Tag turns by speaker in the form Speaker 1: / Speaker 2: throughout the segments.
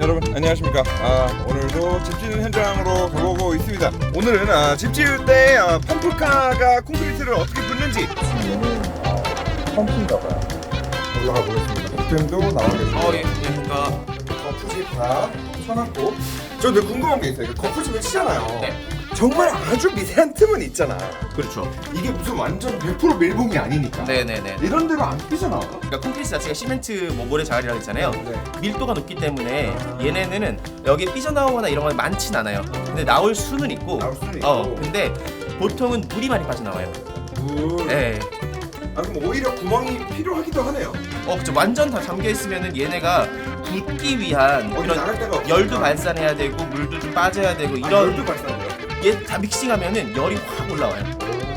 Speaker 1: 여러분 안녕하십니까? 아, 오늘도 집 짓는 현장으로 가보고 있습니다. 오늘은 아, 집 지을 때 아, 펌프카가 콘크리트를 어떻게 붓는지. 펌프인가 봐요. 올라가 보겠습니다. 득템도 나와 계시고
Speaker 2: 어, 예, 예, 뭔 가
Speaker 1: 거푸집 다 쳐놨고 저 근데 궁금한 게 있어요 거푸집을 치잖아요
Speaker 2: 네.
Speaker 1: 정말 아주 미세한 틈은 있잖아
Speaker 2: 그렇죠.
Speaker 1: 이게 무슨 완전 100% 밀봉이 아니니까
Speaker 2: 네네네.
Speaker 1: 이런 데로 안 삐져나와
Speaker 2: 그러니까 콘크리트 자체가 시멘트 뭐 모래 자갈이라고 했잖아요.
Speaker 1: 네.
Speaker 2: 밀도가 높기 때문에 얘네는 여기 에 삐져나오거나 이런 건 많진 않아요. 근데 나올 수는 있고.
Speaker 1: 나올 수는
Speaker 2: 어,
Speaker 1: 있고.
Speaker 2: 근데 보통은 물이 많이 빠져나와요.
Speaker 1: 물.
Speaker 2: 네.
Speaker 1: 아 그럼 오히려 구멍이 필요하기도 하네요.
Speaker 2: 어, 그쵸. 완전 다 잠겨 있으면은 얘네가 붓기 위한
Speaker 1: 어디
Speaker 2: 이런
Speaker 1: 나갈 데가 없으니까.
Speaker 2: 열도 발산해야 되고 물도 좀 빠져야 되고
Speaker 1: 아,
Speaker 2: 이런
Speaker 1: 열도 발산돼요.
Speaker 2: 얘 다 믹싱하면은 열이 확 올라와요.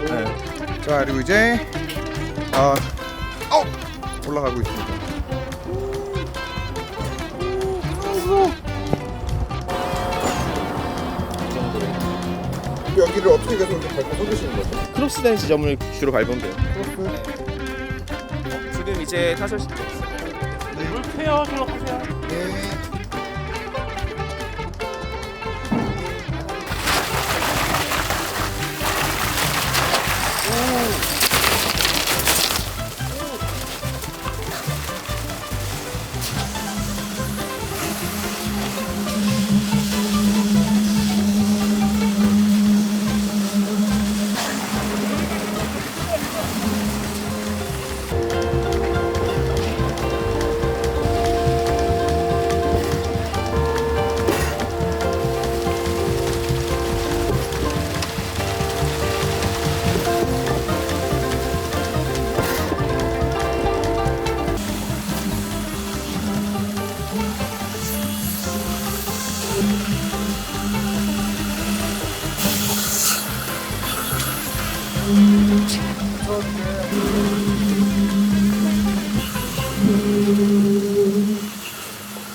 Speaker 2: 네.
Speaker 1: 자 그리고 이제 아 어! 올라가고 있습니다. 여기를 어떻게 계속 이렇게 밟고 쏟으시는 거죠?
Speaker 2: 크로스된 지점을 주로 밟으면 돼요.
Speaker 1: 크로스.
Speaker 2: 이제 타설
Speaker 3: 시물 케어하도록 하세요.
Speaker 1: 네.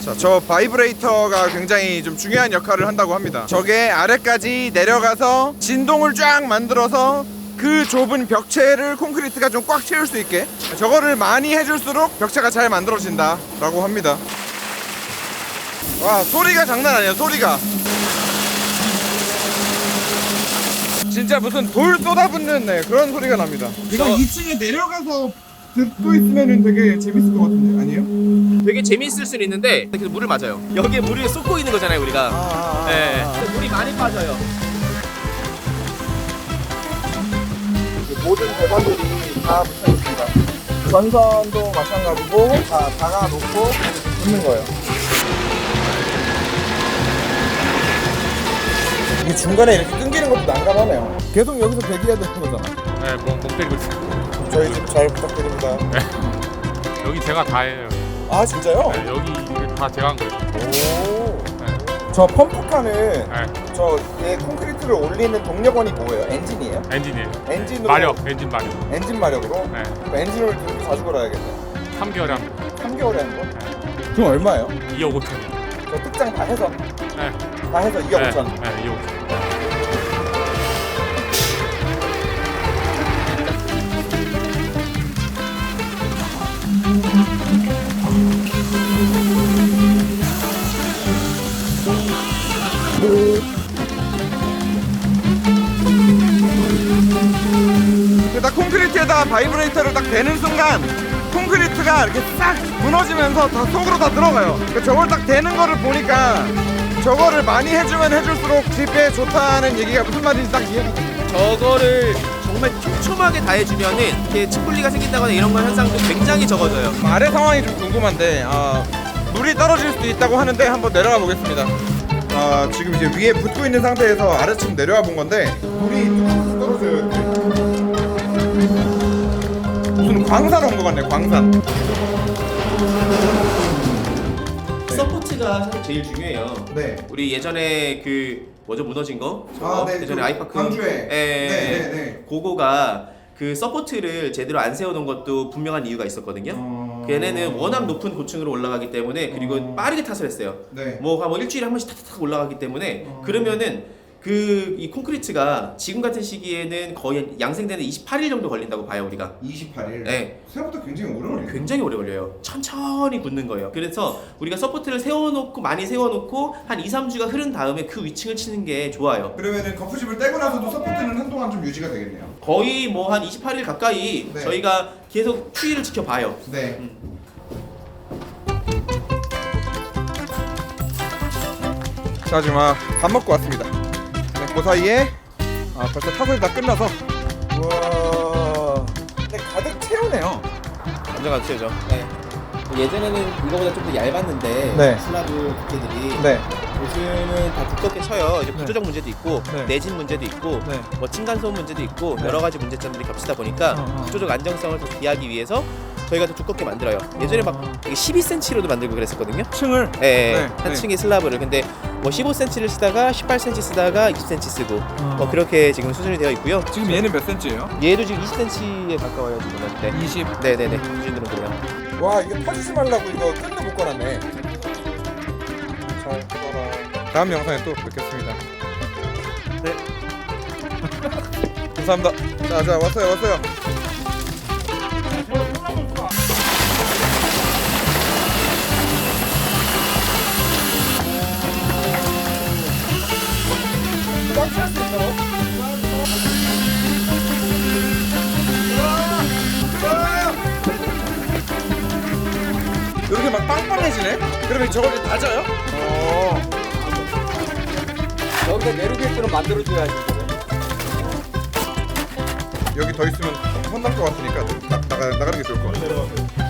Speaker 1: 자, 저 바이브레이터가 굉장히 좀 중요한 역할을 한다고 합니다. 저게 아래까지 내려가서 진동을 쫙 만들어서 그 좁은 벽체를 콘크리트가 좀 꽉 채울 수 있게 저거를 많이 해줄수록 벽체가 잘 만들어진다라고 합니다. 와 소리가 장난 아니야 소리가. 진짜 무슨 돌 쏟아붓는 네, 그런 소리가 납니다. 이거
Speaker 2: 저-
Speaker 1: 2층에 내려가서 듣고 있으면 되게 재밌을 것 같은데 아니에요?
Speaker 2: 되게 재미있을 수는 있는데 계속 물을 맞아요. 여기에 물을 쏟고 있는 거잖아요, 우리가.
Speaker 1: 아,
Speaker 2: 네. 근데 물이 많이 빠져요.
Speaker 1: 모든 배관들이 다 붙어 있습니다. 전선도 마찬가지고 다 박아놓고 붙는 거예요. 이게 중간에 이렇게 끊기는 것도 난감하네요. 계속 여기서 대기해야 되는 거잖아.
Speaker 3: 네, 멍, 멍 때리고 있어요.
Speaker 1: 저희 집 잘 부탁드립니다.
Speaker 3: 여기 제가 다 해요.
Speaker 1: 아 진짜요?
Speaker 3: 네, 여기 이게 다 제가 한 거예요.
Speaker 1: 오.
Speaker 3: 네.
Speaker 1: 저 펌프카는
Speaker 3: 네,
Speaker 1: 저얘 콘크리트를 올리는 동력원이 뭐예요? 엔진이에요?
Speaker 3: 엔진이에요.
Speaker 1: 엔진으로
Speaker 3: 마력, 엔진 마력.
Speaker 1: 엔진 마력으로?
Speaker 3: 네,
Speaker 1: 그럼 엔진을 좀 자주 걸어야겠네.
Speaker 3: 3개월에 한 번.
Speaker 1: 3개월에 한 번?
Speaker 3: 네.
Speaker 1: 그럼 얼마예요?
Speaker 3: 2억 5천이요.
Speaker 1: 저 특장 다 해서
Speaker 3: 네,
Speaker 1: 다 해서 2억
Speaker 3: 네,
Speaker 1: 5천.
Speaker 3: 네, 2억 5천.
Speaker 1: 콘크리트에다가 바이브레이터를 딱 대는 순간 콘크리트가 이렇게 싹 무너지면서 다 속으로 다 들어가요. 그 저걸 딱 대는 거를 보니까 저거를 많이 해주면 해줄수록 집에 좋다는 얘기가 무슨 말인지 딱 이해가.
Speaker 2: 저거를 정말 촘촘하게 다 해주면은 이렇게 칡분리가 생긴다거나 이런 건 현상도 굉장히 적어져요.
Speaker 1: 아래 상황이 좀 궁금한데 아, 물이 떨어질 수도 있다고 하는데 한번 내려가 보겠습니다. 아, 지금 이제 위에 붙고 있는 상태에서 아래층 내려와 본 건데 물이 떨어져요. 광산 온 것 같네, 광산.
Speaker 2: 서포트가 사실 제일 중요해요.
Speaker 1: 네.
Speaker 2: 우리 예전에 그 뭐죠 무너진 거?
Speaker 1: 아, 네,
Speaker 2: 예전에
Speaker 1: 그
Speaker 2: 아이파크
Speaker 1: 광주에.
Speaker 2: 예, 예,
Speaker 1: 네,
Speaker 2: 예.
Speaker 1: 네, 네.
Speaker 2: 그거가 그 서포트를 제대로 안 세워놓은 것도 분명한 이유가 있었거든요.
Speaker 1: 어...
Speaker 2: 걔네는 워낙 높은 고층으로 올라가기 때문에 그리고
Speaker 1: 어.
Speaker 2: 빠르게 타설 했어요.
Speaker 1: 네.
Speaker 2: 뭐, 뭐 일주일에 한 번씩 탁탁탁 올라가기 때문에
Speaker 1: 어.
Speaker 2: 그러면은 그 이 콘크리트가 지금 같은 시기에는 거의 양생되는 28일 정도 걸린다고 봐요 우리가.
Speaker 1: 28일.
Speaker 2: 네.
Speaker 1: 생각보다 굉장히 오래 걸리네.
Speaker 2: 굉장히 오래 걸려요. 천천히 굳는 거예요. 그래서 우리가 서포트를 세워놓고 많이 세워놓고 한 2, 3주가 흐른 다음에 그 위층을 치는 게 좋아요.
Speaker 1: 그러면은 거푸집을 떼고 나서도 서포트는 한동안 좀 유지가 되겠네요.
Speaker 2: 거의 뭐 한 28일 가까이
Speaker 1: 네.
Speaker 2: 저희가 계속 추이를 지켜봐요.
Speaker 1: 네.
Speaker 2: 음.
Speaker 1: 자 지금 아, 밥 먹고 왔습니다. 네, 그 사이에 아 벌써 타설이 다 끝나서 와, 근데 가득 채우네요.
Speaker 2: 완전 가르쳐죠. 네. 예전에는 이거보다 좀 더 얇았는데
Speaker 1: 네.
Speaker 2: 슬라브 두께들이
Speaker 1: 네.
Speaker 2: 요즘은 다 두껍게 쳐요. 이제 구조적 문제도 있고
Speaker 1: 네.
Speaker 2: 내진 문제도 있고
Speaker 1: 네.
Speaker 2: 뭐 층간소음 문제도 있고
Speaker 1: 네.
Speaker 2: 여러 가지 문제점들이 겹치다 보니까
Speaker 1: 어, 어.
Speaker 2: 구조적 안정성을 더 기하기 위해서 저희가 더 두껍게 만들어요. 예전에 막 이게 12cm로도 만들고 그랬었거든요.
Speaker 1: 층을
Speaker 2: 예, 예.
Speaker 1: 네,
Speaker 2: 한
Speaker 1: 네.
Speaker 2: 층의 슬라브를 근데 뭐 15cm를 쓰다가 18cm 쓰다가 20cm 쓰고 뭐 그렇게 지금 수준이 되어 있고요.
Speaker 1: 지금 얘는 몇 센치예요?
Speaker 2: 얘도 지금 20cm에 가까워요 지금은. 네.
Speaker 1: 20.
Speaker 2: 네네네 기준으로 그래요.
Speaker 1: 와 이거 터지지 말라고 이거 끈도 못 걸었네. 잘 걸어. 다음 영상에 또 뵙겠습니다. 네. 감사합니다. 자, 자 왔어요, 왔어요. 빵빵해지네? 그러면 저걸 이제 다져요? 어.
Speaker 4: 여기다 내리게끔 만들어줘야지.
Speaker 1: 여기 더 있으면 혼날 것 같으니까 나, 나가, 나가는 게 좋을 것 같아요.